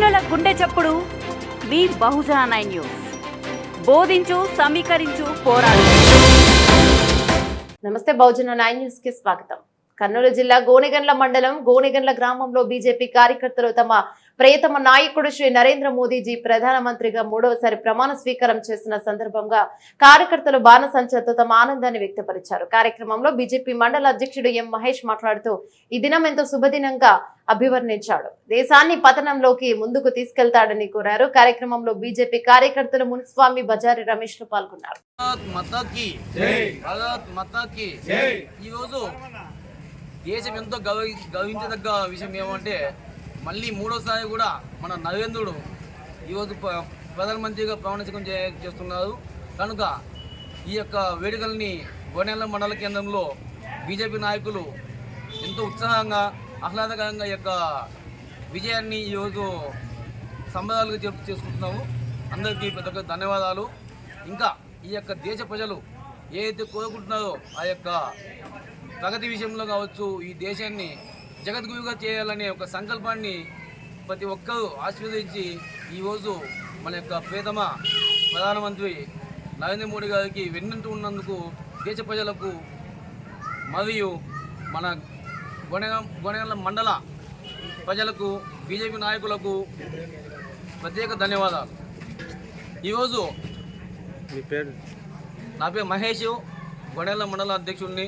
గుండె చప్పుడు మీ బహుజన nine news. బోధించు సమీకరించు పోరాడు. నమస్తే బహుజన నైన్ న్యూస్కి స్వాగతం. కర్నూలు జిల్లా గోనెగండ్ల మండలం గోనెగండ్ల గ్రామంలో బీజేపీ కార్యకర్తలు తమ ప్రియతమ నాయకుడు శ్రీ నరేంద్ర మోదీజీ ప్రధానమంత్రిగా మూడవసారి ప్రమాణ స్వీకారం చేసిన సందర్భంగా కార్యకర్తలు బాణసంచతో తమ ఆనందాన్ని వ్యక్తపరిచారు. కార్యక్రమంలో బీజేపీ మండల అధ్యక్షుడు ఎం మహేష్ మాట్లాడుతూ ఈ దినం ఎంతో శుభదినంగా అభివర్ణించాడు. దేశాన్ని పతనంలోకి ముందుకు తీసుకెళ్తాడని కోరారు. కార్యక్రమంలో బీజేపీ కార్యకర్తలు మునిస్వామి బజారి రమేష్లు పాల్గొన్నారు. భారత్ మాతాకి భారత్ మాతాకి ఈరోజు దేశం ఎంతో గౌరవి గౌరవించదగ్గ విషయం ఏమంటే మళ్ళీ మూడోసారి కూడా మన నరేంద్రుడు ఈరోజు ప్ర- ప్రధానమంత్రిగా ప్రమాణికం చే చేస్తున్నారు. కనుక ఈ యొక్క వేడుకల్ని గోనెల మండల కేంద్రంలో బీజేపీ నాయకులు ఎంతో ఉత్సాహంగా ఆహ్లాదకరంగా ఈ యొక్క విజయాన్ని ఈరోజు సంబరాలుగా చెప్ చేసుకుంటున్నాము. అందరికీ పెద్ద పెద్ద ధన్యవాదాలు. ఇంకా ఈ యొక్క దేశ ప్రజలు ఏదైతే కోరుకుంటున్నారో ఆ యొక్క ప్రగతి విషయంలో కావచ్చు ఈ దేశాన్ని జగద్గురుగా చేయాలనే ఒక సంకల్పాన్ని ప్రతి ఒక్కరూ ఆశీర్వదించి ఈరోజు మన యొక్క ప్రియతమ ప్రధానమంత్రి నరేంద్ర మోడీ గారికి వెన్నంటూ ఉన్నందుకు దేశ ప్రజలకు మరియు మన గొనె గొనెగల మండల ప్రజలకు బీజేపీ నాయకులకు ప్రత్యేక ధన్యవాదాలు. ఈరోజు మీ పేరు? నా పేరు మహేష్ గొడెల మండల అధ్యక్షుడిని